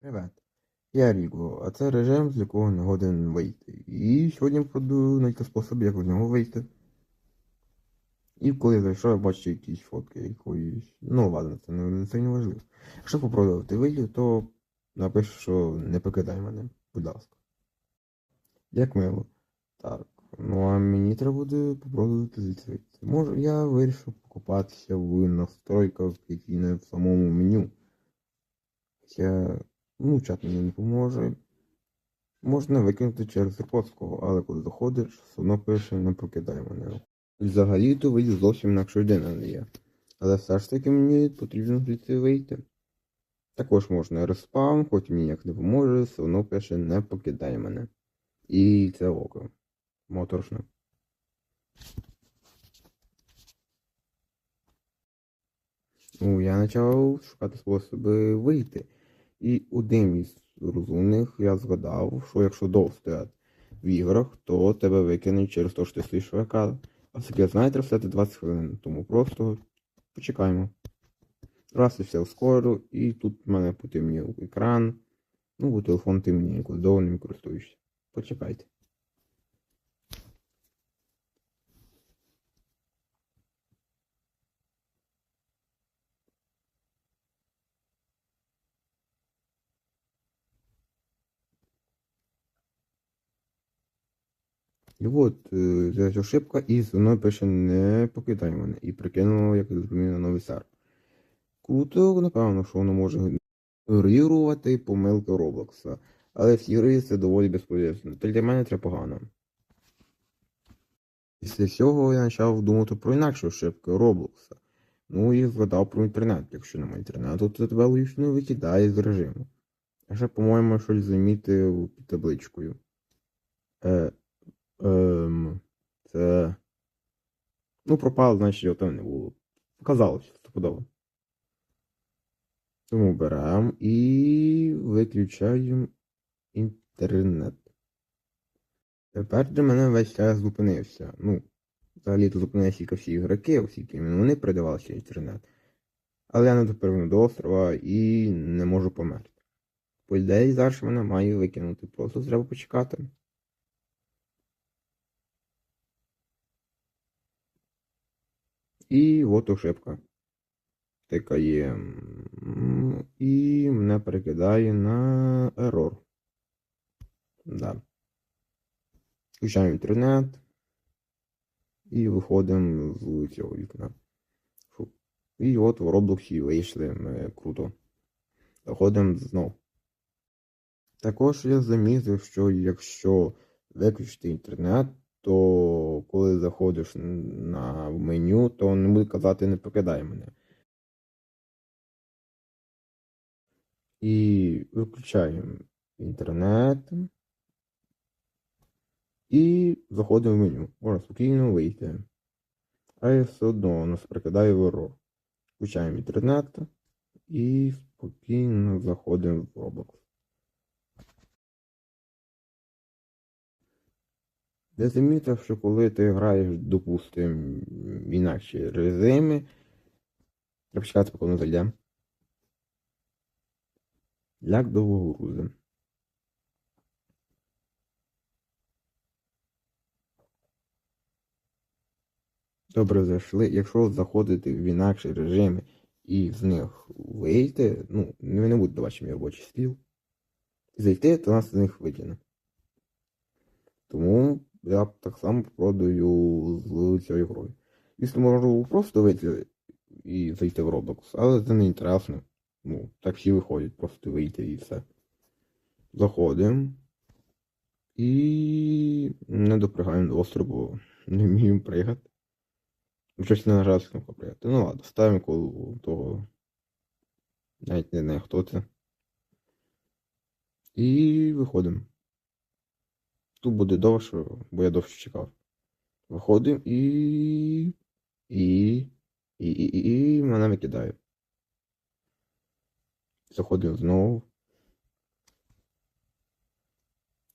Привет. Я Ріго, а це режим, з якого не годен вийти. І сьогодні буду знайти спосіб, як з нього вийти. І коли я зайшов, я бачу якісь фотки якоїсь. Ну ладно, це не це не важливо. Якщо попробувати вийти, то напишу, що не покидай мене, будь ласка. Як мило. Так. Ну а мені треба буде попробувати звідси вийти. Може, я вирішив покупатися в настройках, які не в самому меню. Хоча, ну, чат мені не поможе. Можна викинути через репостку, але коли заходиш, одно пише не покидай мене. Взагалі-то вийде зовсім інакша людина не є. Але все ж таки мені потрібно звідси вийти. Також можна респаун, хоч мені як не поможе, все одно пише не покидай мене. І це око. Моторошно. Ну, я почав шукати способи вийти. І один із розумних я згадав, що якщо довго стояти в іграх, то тебе викинуть через те, що ти стоїш ВК. А секрет знаєте, все це 20 хвилин. Тому просто почекаємо. Раз і все ускорю, і тут в мене потемнів екран. Ну, бо телефон темніє, коли довго ним користуєшся. Почекайте. І от е, з'явилась ошибка, і воно пише не покидай мене. І прикинуло, як зрозумів на новий сервер. Круто, напевно, що воно може ігнорувати помилки Роблокса. Але в цій це доволі безполезно. Та для мене це погано. Після цього я почав думати про інакші ошибки Роблокса. Ну і згадав про інтернет. Якщо немає інтернету, то тебе логічно викидає з режиму. Я ще, по-моєму, щось замітив під табличкою. Е, ем, це. Ну, пропало, значить його там не було. Показалось, стопудово. Тому беремо і виключаємо інтернет. Тепер для мене весь час зупинився. Ну, взагалі то зупинилися тільки всі ігроки, оскільки вони передавалися інтернет. Але я не допливну до острова і не можу померти. По ідеї, зараз мене має викинути. Просто треба почекати. І от ошибка. Тикає. І мене перекидає на ерор. Да. Включаємо інтернет. І виходимо з цього вікна. І от в Роблоксі вийшли ми круто. Заходимо знов. Також я замітив, що якщо виключити інтернет, то коли заходиш на меню, то не буде казати не покидай мене. І виключаємо інтернет. І заходимо в меню. Можна спокійно вийти. А я все одно нас прикидає в ерор. Включаємо інтернет і спокійно заходимо в Roblox. Я замітив, що коли ти граєш, допустим, в інакші режими, треба чекати, поки воно зайде. Як довго грузим. Добре зайшли. Якщо заходити в інакші режими і з них вийти, ну, не будете бачити мій робочий стіл. Зайти, то нас з них викине. Тому я так само продаю з цією грою. Якщо можу просто вийти і зайти в Roblox, але це не інтересно. Ну, так всі виходять, просто вийти і все. Заходимо. І не допрягаємо до острову, не вміємо пригати. Щось не нажав кнопку пригати. Ну ладно, ставимо коло того. Навіть не знаю, хто це. І виходимо. Тут буде довше, бо я довше чекав. Виходимо і. І. І. І. І. І мене викидає. Заходимо знову.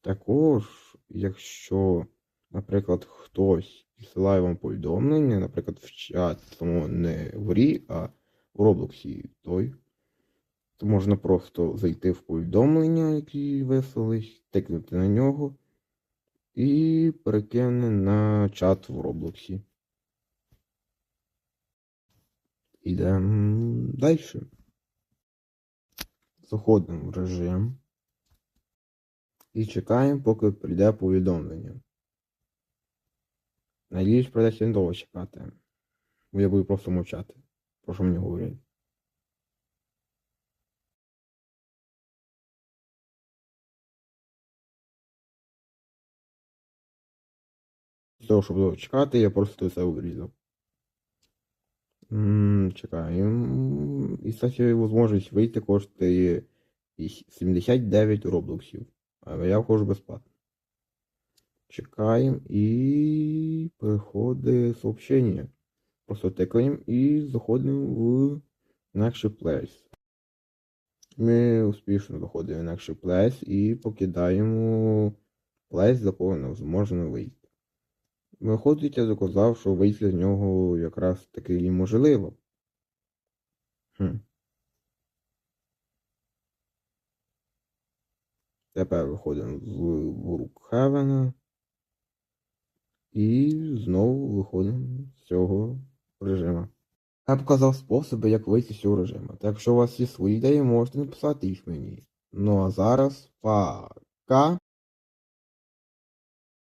Також, якщо, наприклад, хтось відсилає вам повідомлення, наприклад, в чат, тому не в грі, а в Роблоксі той, то можна просто зайти в повідомлення, які вислались, тикнути на нього і перекине на чат в Роблоксі. Ідемо далі. Заходимо в режим і чекаємо, поки прийде повідомлення. Надіюсь, придеться недовго чекати. Бо я буду просто мовчати. Про що мені говорять. Того, щоб чекати, я просто це обрізав. Чекаємо. І, кстати, можливість вийти коштує 79 роблоксів. А я вхожу безплатно. Чекаємо і приходить сообщення. Просто тикаємо і заходимо в Next Place. Ми успішно заходимо в Next Place і покидаємо Place, з якого не зможемо вийти. Виходить, я доказав, що вийти з нього якраз таки і можливо. Хм. Тепер виходимо з Brookhaven і знову виходимо з цього режиму. Я показав способи, як вийти з цього режиму. Так якщо у вас є свої ідеї, можете написати їх мені. Ну а зараз пока.